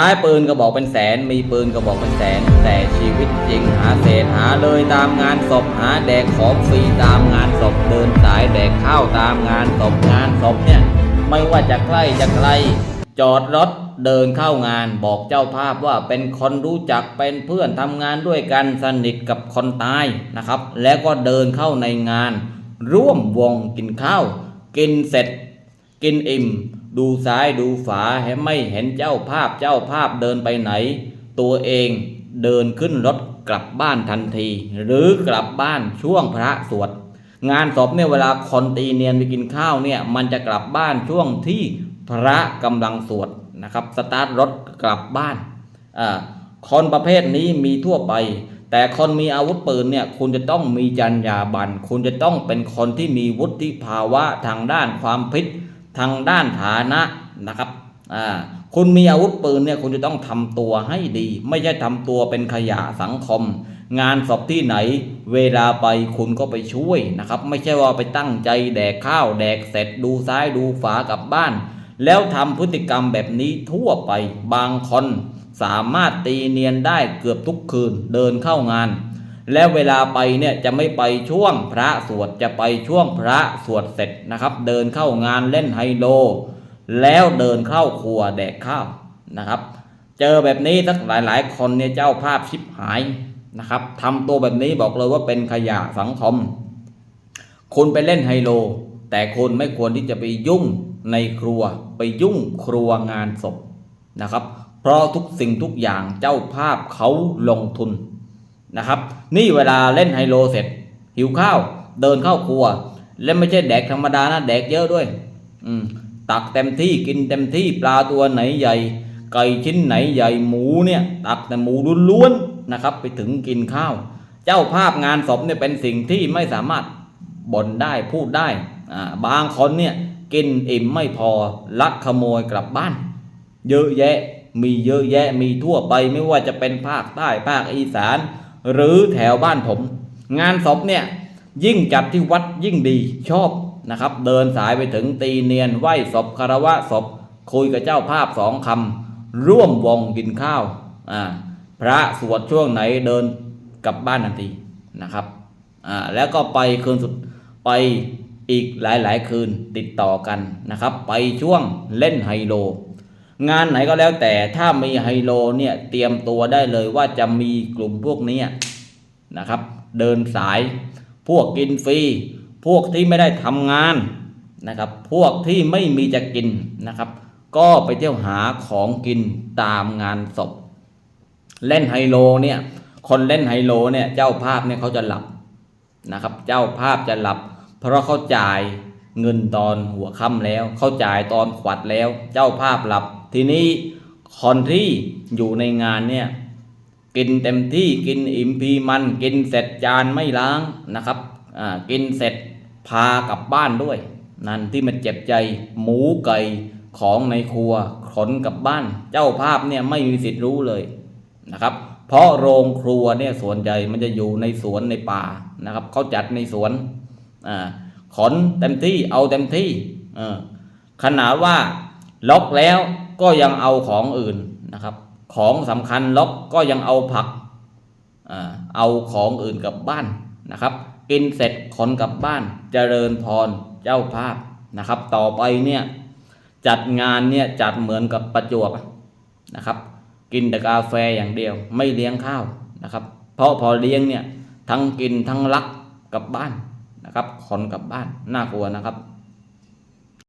ใช้ปืนกระบอกเป็นแสน มีปืนกระบอกเป็นแสน แต่ชีวิตจริงหาเศษหาเลยตามงานศพหาแดกของฟรีตามงานศพเดินสายแดกข้าวตามงานศพงานศพเนี่ยไม่ว่าจะใกล้จะไกล จอดรถเดินเข้างานบอกเจ้าภาพว่าเป็นคนรู้จักเป็นเพื่อนทำงานด้วยกันสนิทกับคนตายนะครับ แล้วก็เดินเข้าในงาน ร่วมวงกินข้าว กินเสร็จ กินอิ่ม ดูซ้ายดูฝาให้ไม่เห็นเจ้าภาพเจ้าภาพเดินไปไหน ตัวเองเดินขึ้นรถกลับบ้านทันที หรือกลับบ้านช่วงพระสวดงานศพเนี่ยเวลาคนตีเนียนไปกินข้าวเนี่ยมันจะกลับบ้านช่วงที่พระกำลังสวดนะครับสตาร์ทรถกลับบ้านอ่าคนประเภทนี้มีทั่วไป แต่คนมีอาวุธปืนเนี่ยคุณจะต้องมีจรรยาบรรณคุณจะต้องเป็นคนที่มีวุฒิภาวะทางด้านความพิษ ทางด้านฐานะนะครับอ่าคุณมีอาวุธปืนเนี่ยคุณจะต้องทำตัวให้ดี ไม่ใช่ทำตัวเป็นขยะสังคม งานศพที่ไหน เวลาไปคุณก็ไปช่วยนะครับ ไม่ใช่ว่าไปตั้งใจแดกข้าวแดกเสร็จดูซ้ายดูฝากลับบ้าน แล้วทำพฤติกรรมแบบนี้ทั่วไปบางคนสามารถตีเนียนได้เกือบทุกคืนเดินเข้างาน แล้วเวลาไปเนี่ยจะไม่ไปช่วงพระสวดจะไปช่วงพระสวดเสร็จนะครับ เดินเข้างานเล่นไฮโล แล้วเดินเข้าครัวแดกข้าวนะครับ เจอแบบนี้สักหลายๆ คนเนี่ยเจ้าภาพชิบหายนะครับทำตัวแบบนี้บอกเลยว่าเป็นขยะสังคม คุณไปเล่นไฮโล แต่คุณไม่ควรที่จะไปยุ่งในครัวไปยุ่งครัวงานศพนะครับ เพราะทุกสิ่งทุกอย่างเจ้าภาพเขาลงทุน นะครับ นี่เวลาเล่นไฮโลเสร็จ หิวข้าว เดินเข้าครัวและไม่ใช่แดกธรรมดานะแดกเยอะด้วย อืมตักเต็มที่กินเต็มที่ปลาตัวไหนใหญ่ ไก่ชิ้นไหนใหญ่หมูเนี่ย ตักแต่หมูล้วนๆนะครับ ไปถึงกินข้าว เจ้าภาพงานศพเนี่ยเป็นสิ่งที่ไม่สามารถบ่นได้พูดได้อ่าบางคนเนี่ยกินอิ่มไม่พอลักขโมยกลับบ้าน เยอะแยะมีเยอะแยะมีทั่วไปไม่ว่าจะเป็นภาคใต้ภาคอีสาน หรือแถวบ้านผม งานศพเนี่ยยิ่งจัดที่วัดยิ่งดีชอบนะครับ เดินสายไปถึงตีเนียนไหวศพคารวะศพคุยกับเจ้าภาพสองคำร่วมวงกินข้าวอ่าพระสวดช่วงไหนเดินกลับบ้านทันทีนะครับอ่าแล้วก็ไปคืนสุดไปอีกหลายๆ คืนติดต่อกันนะครับ ไปช่วงเล่นไฮโล งานไหนก็แล้วแต่ถ้ามีไฮโลเนี่ยเตรียมตัวได้เลยว่าจะมีกลุ่มพวกนี้นะครับ เดินสาย พวกกินฟรีพวกที่ไม่ได้ทำงานนะครับ พวกที่ไม่มีจะกินนะครับ ก็ไปเที่ยวหาของกินตามงานศพ เล่นไฮโลเนี่ยคนเล่นไฮโลเนี่ยเจ้าภาพเนี่ยเขาจะหลับนะครับ เจ้าภาพจะหลับ เพราะเขาจ่ายเงินตอนหัวค่ำแล้ว เขาจ่ายตอนขวัดแล้ว เจ้าภาพหลับ ทีนี้คนที่อยู่ในงานเนี่ยกินเต็มที่กินอิ่มพีมัน กินเสร็จจานไม่ล้างนะครับกินเสร็จพากลับบ้านด้วย นั่นที่มันเจ็บใจหมูไก่ของในครัวขนกลับบ้าน เจ้าภาพเนี่ยไม่มีสิทธิ์รู้เลยนะครับ เพราะโรงครัวเนี่ยส่วนใหญ่มันจะอยู่ในสวนในป่านะครับเขาจัดในสวนอขนเต็มที่เอาเต็มที่ขนาดว่าล็อกแล้ว ก็ยังเอาของอื่นนะครับ ของสำคัญล็อกก็ยังเอาผักเอาของอื่นกลับบ้านนะครับ กินเสร็จขนกลับบ้านเจริญพรเจ้าภาพนะครับ ต่อไปเนี่ยจัดงานเนี่ยจัดเหมือนกับประจวบนะครับ กินแต่กาแฟอย่างเดียว ไม่เลี้ยงข้าวนะครับ เพราะพอเลี้ยงเนี่ยทั้งกินทั้งลักกลับบ้านนะครับขนกลับบ้านน่ากลัวนะครับ